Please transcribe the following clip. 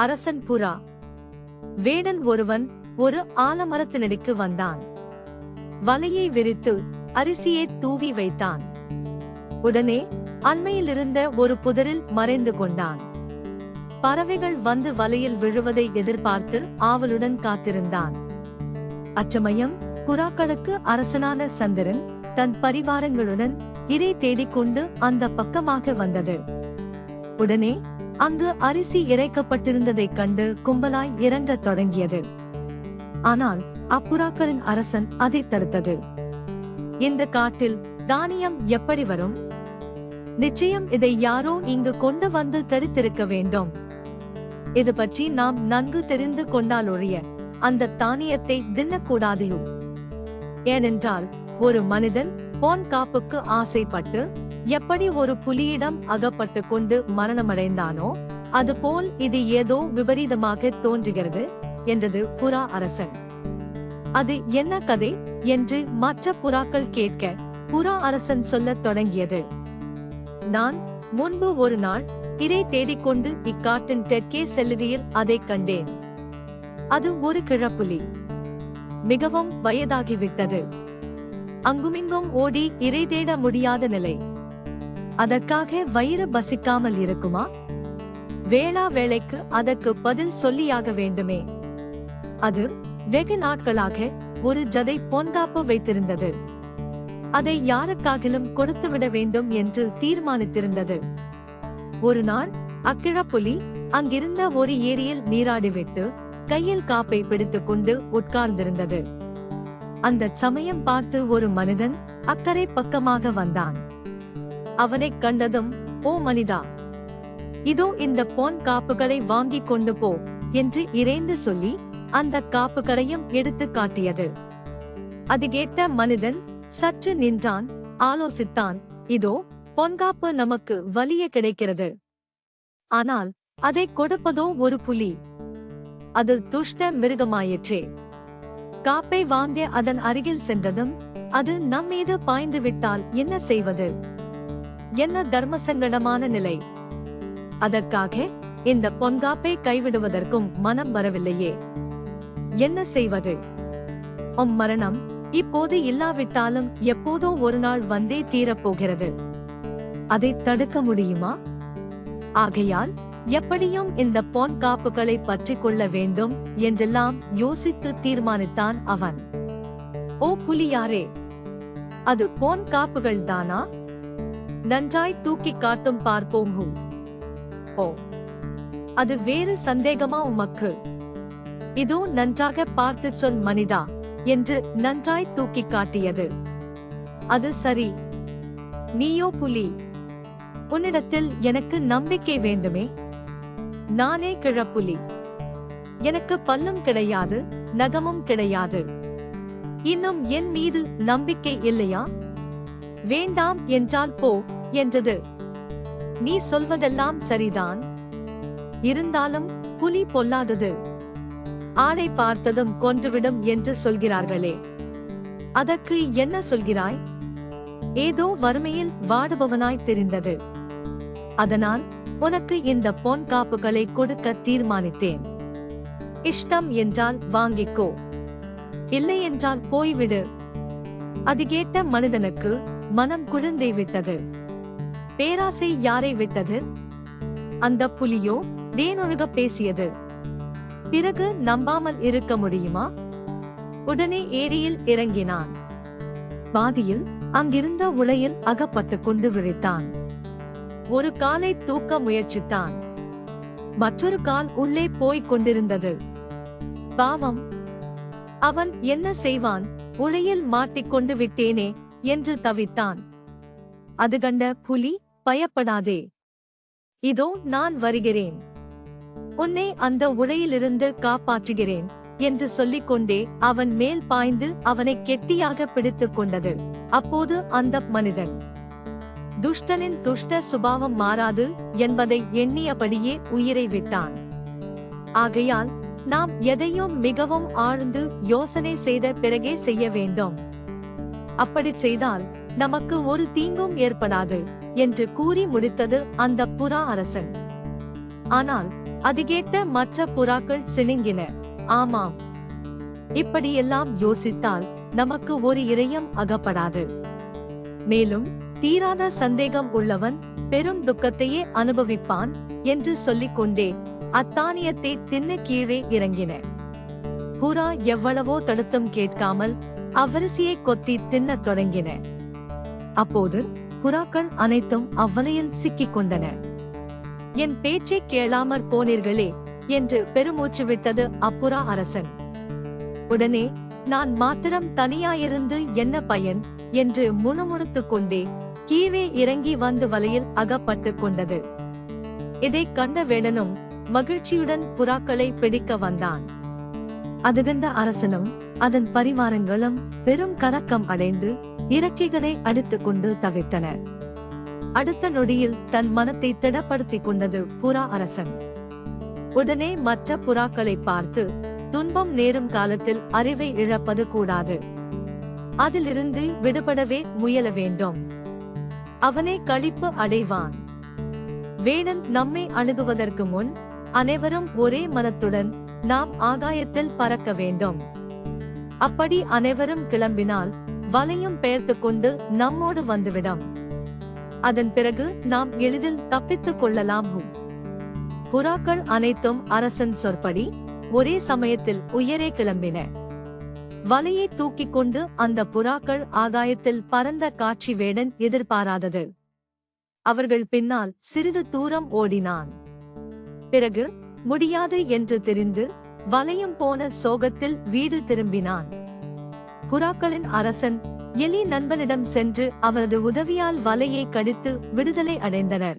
அரசன் புறா. வேடன் ஒருவன் ஒரு ஆலமரத்தினடிக்கு வந்தான். வலையை விரித்து அரிசியை தூவி வைத்தான். உடனே அண்மையிலிருந்த ஒரு புதரில் மறைந்து கொண்டான். பறவைகள் வந்து வலையில் விழுவதை எதிர்பார்த்து ஆவலுடன் காத்திருந்தான். அச்சமயம் புறாக்களுக்கு அரசனான சந்திரன் தன் பரிவாரங்களுடன் இறை தேடிக்கொண்டு அந்த பக்கமாக வந்தது. உடனே அங்கு அரிசி இறைக்கப்பட்டிருந்ததைக் கண்டு கும்பலாய் இறங்கத் தொடங்கியது. ஆனால் அப்புறாக்களின் அரசன் அதை தடுத்தது. இந்த காட்டில் தானியம் எப்படி வரும்? நிச்சயம் இதை யாரோ இங்கு கொண்டு வந்து தடுத்திருக்க வேண்டும். இது பற்றி நாம் நன்கு தெரிந்து கொண்டாலொழிய அந்த தானியத்தை தின்னக்கூடாதையும் ஏனென்றால் ஒரு மனிதன் பொன் காப்புக்கு ஆசைப்பட்டு எப்படி ஒரு புலியிடம் அகப்பட்டு கொண்டு மரணமடைந்தானோ அதுபோல் இது ஏதோ விபரீதமாக தோன்றுகிறது என்றது புறா அரசன். அது என்ன கதை என்று மற்ற புறாக்கள் கேட்க புறா அரசன் சொல்லத் தொடங்கியது. நான் முன்பு ஒரு நாள் இறை தேடிக்கொண்டு இக்காட்டின் தெற்கே செல்லுகையில் அதைக் கண்டேன். அது ஒரு கிழப்புலி. மிகவும் வயதாகிவிட்டது. அங்குமிங்கும் ஓடி இரை தேட முடியாத நிலை. அதற்காக வயிறு பசிக்காமல் இருக்குமா? வேளா வேளைக்கு அதற்கு பதில் சொல்லியாக வேண்டுமே. அது வெகு நாட்களாக ஒரு ஜதை பொன்காப்பு வைத்திருந்தது. அதை யாருக்காகிலும் கொடுத்துவிட வேண்டும் என்று தீர்மானித்திருந்தது. ஒரு நாள் அக்கிழப்புலி அங்கிருந்த ஒரு ஏரியில் நீராடிவிட்டு கையில் காப்பை பிடித்துக் கொண்டு உட்கார்ந்திருந்தது. அந்த சமயம் பார்த்து ஒரு மனிதன் அக்கறை பக்கமாக வந்தான். அவனைக் கண்டதும் ஓ மனிதா இதோ இந்த பொன் காப்புகளை வாங்கி கொண்டு போ என்று இறைந்து சொல்லி அந்த காப்புகளையும் எடுத்து காட்டியது. அது கேட்ட மனிதன் சற்று நின்றான் ஆலோசித்தான் இதோ பொன்காப்பு நமக்கு வலிய கிடைக்கிறது. ஆனால் அதை கொடுப்பதோ ஒரு புலி. அது துஷ்ட மிருகமாயிற்றே. காப்பை வாங்க அதன் அருகில் சென்றதும் அது நம்மீது பாய்ந்து விட்டால் என்ன செய்வது? என்ன தர்மசங்கடமான நிலை? அதற்காக இந்த பொன்காப்பை கைவிடுவதற்கும் மனம் வரவில்லையே. என்ன செய்வது? உம் மரணம் இப்போது இல்லாவிட்டாலும் எப்போதோ ஒரு நாள் வந்தே தீரப்போகிறது. அதை தடுக்க முடியுமா? ஆகையால் எப்படியும் இந்த பொன் காப்புகளை பற்றிக் கொள்ள வேண்டும் என்றெல்லாம் யோசித்து தீர்மானித்தான் அவன். ஓ புலியாரே அது பொன் காப்புகள் தானா? நன்றாய் தூக்கி காட்டும் பார்ப்போம் ஓ அது வேறு சந்தேகமா உமக்கு? இதோ நன்றாக பார்த்து சொல் மனிதா என்று நன்றாய் தூக்கி காட்டியது. அது சரி. நீயோ புலி உன்னிடத்தில் எனக்கு நம்பிக்கை வேண்டுமே. நானே கிழப்புலி. எனக்கு பல்லும் கிடையாது நகமும் கிடையாது. இன்னும் என் மீது நம்பிக்கை இல்லையா? வேண்டாம் என்றால் போ என்றது. நீ சொல்வதெல்லாம் சரிதான். இருந்தாலும் புலி பொல்லாதது. ஆளை பார்த்ததும் கொன்றுவிடும் என்று சொல்கிறார்களே. அதற்கு என்ன சொல்கிறாய்? ஏதோ வறுமையில் வாடுபவனாய் தெரிந்தது. அதனால் உனக்கு இந்த பொன் காப்புகளை கொடுக்க தீர்மானித்தேன். இஷ்டம் என்றால் வாங்கிக்கோ. இல்லை என்றால் போய்விடு. அது கேட்ட மனிதனுக்கு மனம் குழந்தை விட்டது. பேராசை யாரை விட்டது? அந்த புலியோ தேனொழுக பேசியது. பிறகு நம்பாமல் இருக்க முடியுமா? உடனே ஏரியில் இறங்கினான். பாதியில் அங்கிருந்த உலையில் அகப்பட்டு கொண்டு விழித்தான் ஒரு காலை தூக்க முயற்சித்தான். மற்றொரு கால் உள்ளே போய்க் கொண்டிருந்தது. பாவம். அவன் என்ன செய்வான்? உலையில் மாட்டிக்கொண்டு விட்டேனே என்று தவித்தான். அது கண்ட புலி பயப்படாதே. இதோ நான் வருகிறேன். உன்னை அந்த உலையிலிருந்து காப்பாற்றுகிறேன் என்று சொல்லிக் கொண்டே அவன் மேல் பாய்ந்து அவனை கெட்டியாக பிடித்துக் கொண்டது. அப்போது அந்த மனிதன் துஷ்டனின் துஷ்ட சுபாவம் மாறாது என்பதை எண்ணியபடியே உயிரை விட்டான். ஆகையால் நாம் எதையும் மிகவும் ஆழ்ந்து யோசனை செய்த பிறகே செய்ய வேண்டும். அப்படி செய்தால் நமக்கு ஒரு தீங்கும் ஏற்படாது என்று கூறி முடித்தது அந்த புறா அரசன். ஆனால் அது கேட்ட மற்ற புறாக்கள் சினுங்கின. ஆமாம். இப்படியெல்லாம் யோசித்தால் நமக்கு ஒரு இறையம் அகப்படாது. மேலும் தீராத சந்தேகம் உள்ளவன் பெரும் துக்கத்தையே அனுபவிப்பான் என்று சொல்லிக்கொண்டே அத்தானியத்தை தின்னு கீழே இறங்கின. புறா எவ்வளவோ தடுத்தும் கேட்காமல் அவ்வரிசியை கொத்தி தின்னத் தொடங்கின. அப்போது புறாக்கள் அனைத்தும் அவ்வலையில் சிக்கிக் கொண்டன. என் பேச்சை கேளாமற் போனீர்களே என்று பெருமூச்சு விட்டது அப்புறா அரசன். உடனே நான் மாத்திரம் தனியாயிருந்து என்ன பயன்? என்று முணுமுணுத்துக் கொண்டே கீழே இறங்கி வந்து வலையில் அகப்பட்டு கொண்டது. இதை கண்ட வேடனும் மகிழ்ச்சியுடன் புறாக்களை பிடிக்க வந்தான். அது கண்ட அரசனும் அதன் பரிவாரங்களும் பெரும் கலக்கம் அடைந்து இறக்கைகளை அடித்துக் கொண்டு தவித்தன அடுத்த நொடியில் தன் மனத்தை திடப்படுத்திக் கொண்டது புறா அரசன். உடனே மற்ற புறாக்களை பார்த்து துன்பம் நேரும் காலத்தில் அறிவை இழப்பது கூடாது. அதிலிருந்து விடுபடவே முயல வேண்டும். அவனே களிப்பு அடைவான். வேடன் நம்மை அணுகுவதற்கு முன் அனைவரும் ஒரே மனத்துடன் நாம் ஆகாயத்தில் பறக்க வேண்டும். அப்படி அனைவரும் கிளம்பினால் வலையும் பெயர்த்துக் கொண்டு நம்மோடு வந்துவிடும். அதன் பிறகு நாம் எளிதில் தப்பித்துக் கொள்ளலாம். புறாக்கள் அனைத்தும் அரசன் சொற்படி ஒரே சமயத்தில் உயரே கிளம்பின. வலையை தூக்கிக் கொண்டு அந்த புறாக்கள் ஆகாயத்தில் பறந்த காட்சி வேடன் எதிர்பாராதது. அவர்கள் பின்னால் சிறிது தூரம் ஓடினான். பிறகு முடியாது என்று தெரிந்து வலையும் போன சோகத்தில் வீடு திரும்பினான். புறாக்களின் அரசன் எலி நண்பனிடம் சென்று அவரது உதவியால் வலையை கடித்து விடுதலை அடைந்தனர்.